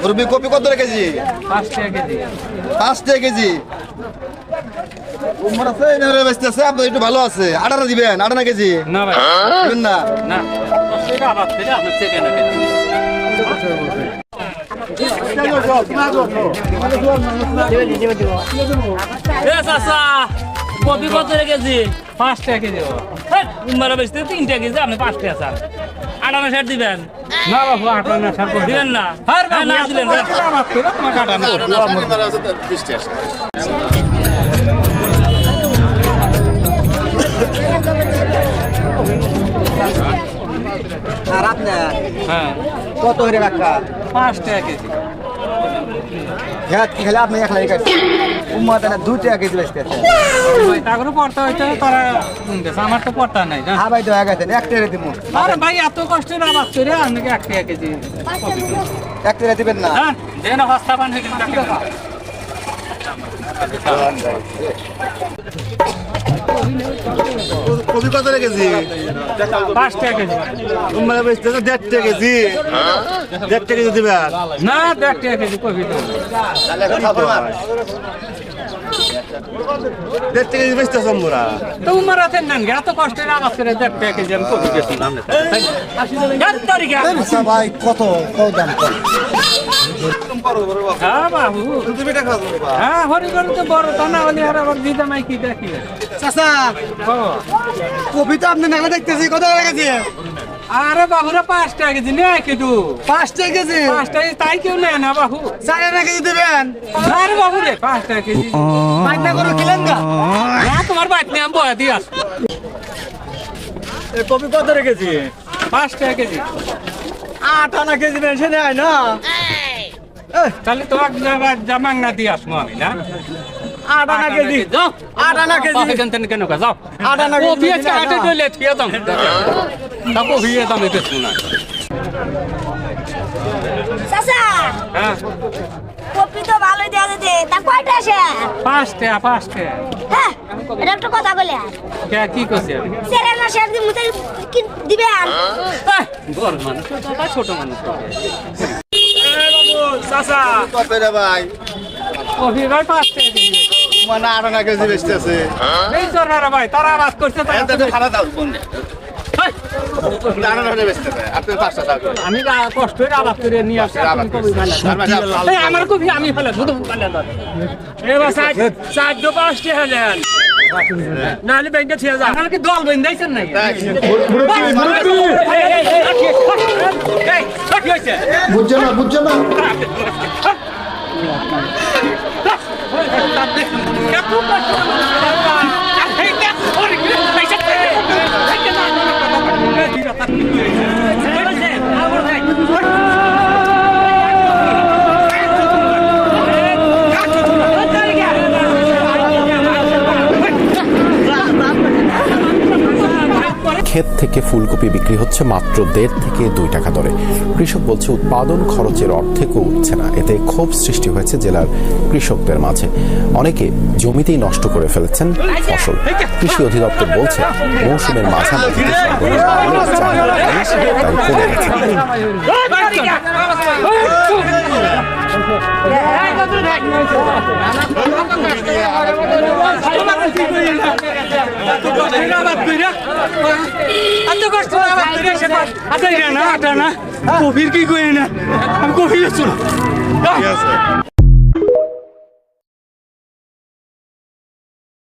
মুরব্বি কপি কত কেজি পাঁচ টাকা কেজি পাঁচ টাকা কেজি উম্মার আছে আপনার একটু ভালো আছে আটানা দিবেন আটানা কেজি না ভাই না কপি কত রে কেজি? পাঁচ টাকা কেজি উম্মারা বেচতে তিন টাকা কেজি আপনি পাঁচ টাকা স্যার আটানা ষাট দিবেন? না বাবু আটানা সার দিবেন না? হ্যাঁ না কত হরে রাখা। পাঁচ টাকা কেজি। হ্যাঁ খেলে আপনি এক লাগে উম্মাদ না দু টাকা কেজি বেচতে ভাই তাগরও পড়তে হইতে তারা আমার তো পড়তা নাই না হ্যাঁ ভাই তো আছে এক টাকা দিব আরে ভাই এত কষ্টের আবাদ করে আপনাকে এক টাকা কেজি। এক টাকা দিবেন না। হ্যাঁ দেন। হস্তা পান হয়ে কপি কত কেজি? পাঁচ টাকা কেজি। বেচতেছে দেড় টাকা কেজি। দেড় টাকা কেজি দিবেন না দেড় টাকা কেজি কপি দেড় টাকা কেজি আছেন এত করে দেড় টাকা কেজি আমি কপি দিয়েছি আচ্ছা ভাই কত? কত দাম কত? হ্যাঁ বাবু হ্যাঁ হরি করে তো বড় তা না হলে আর আবার দিদা মাই কি আরে বাবুরা পাঁচ টাকা কেজি। পাঁচ টাকা কেজি পাঁচ টাকা তাই কেউ নেয় না বাবু চার টাকা কেজি দিবেন আরে বাবু রে পাঁচ টাকা কেজি গা না তোমার নিয়ে আমি বয়া দিয়ে কপি কত রেখেছি পাঁচ টাকা কেজি আট আনা কেজি নেয় না। তাহলে তোমার জামাং না দিয়ে আসব আমি না? আট আনা কেজি। যাও আট আনা কেজি। এখান থেকে কেন যাও। আট আনা কেজি বিয়ে বেশি নেয় চাটে না। দইলে থিয়ে দাম তা কহিয়ে দাম এতে শোনা। চাচা হ্যাঁ। কপি তো ভালোই দেওয়া যেতে তা কয়টা আসে পাঁচ টাকা হ্যাঁ এটা একটু কথা বলে কে কি করছি সেরে না সেরে দিন মুতে কি দিবেন আহ, বড় মানুষ ছোট মানুষ। কত রে ভাই কফি ভাই পাঁচ টাকা কেজি মানে আটানা কেজি বেচতেছে এই জোরারা ভাই তারা আওয়াজ করছে তারা এত খারাপ দাও কোন হেই, আটানা হলে বেচতেছে আপনি পাঁচটা দাও আমি গা- কষ্ট করে আবাদ করে নিয়ে আসছি আবাদ আপনি কবি ফেলে তার আপনি- আমার কবি আমি ফেলে শুধু চারশো পাঁচটি হাজার নাহলে ব্যাংকে ছেড়ে যায় আপনারা কি দল বেঁধাইছেন নাকি? বুঝছ না বুঝছ না ক্ষেত থেকে ফুলকপি বিক্রি হচ্ছে মাত্র দেড় থেকে দুই টাকা দরে কৃষক বলছে উৎপাদন খরচের অর্ধেকও উঠছে না এতে ক্ষোভ সৃষ্টি হয়েছে জেলার কৃষকদের মাঝে অনেকে জমিতেই নষ্ট করে ফেলেছেন ফসল কৃষি অধিদপ্তর বলছে মৌসুমের মাঝামাঝিতে সংগ্রহের তাই কমে গেছে কবির কি করি না আমি কবির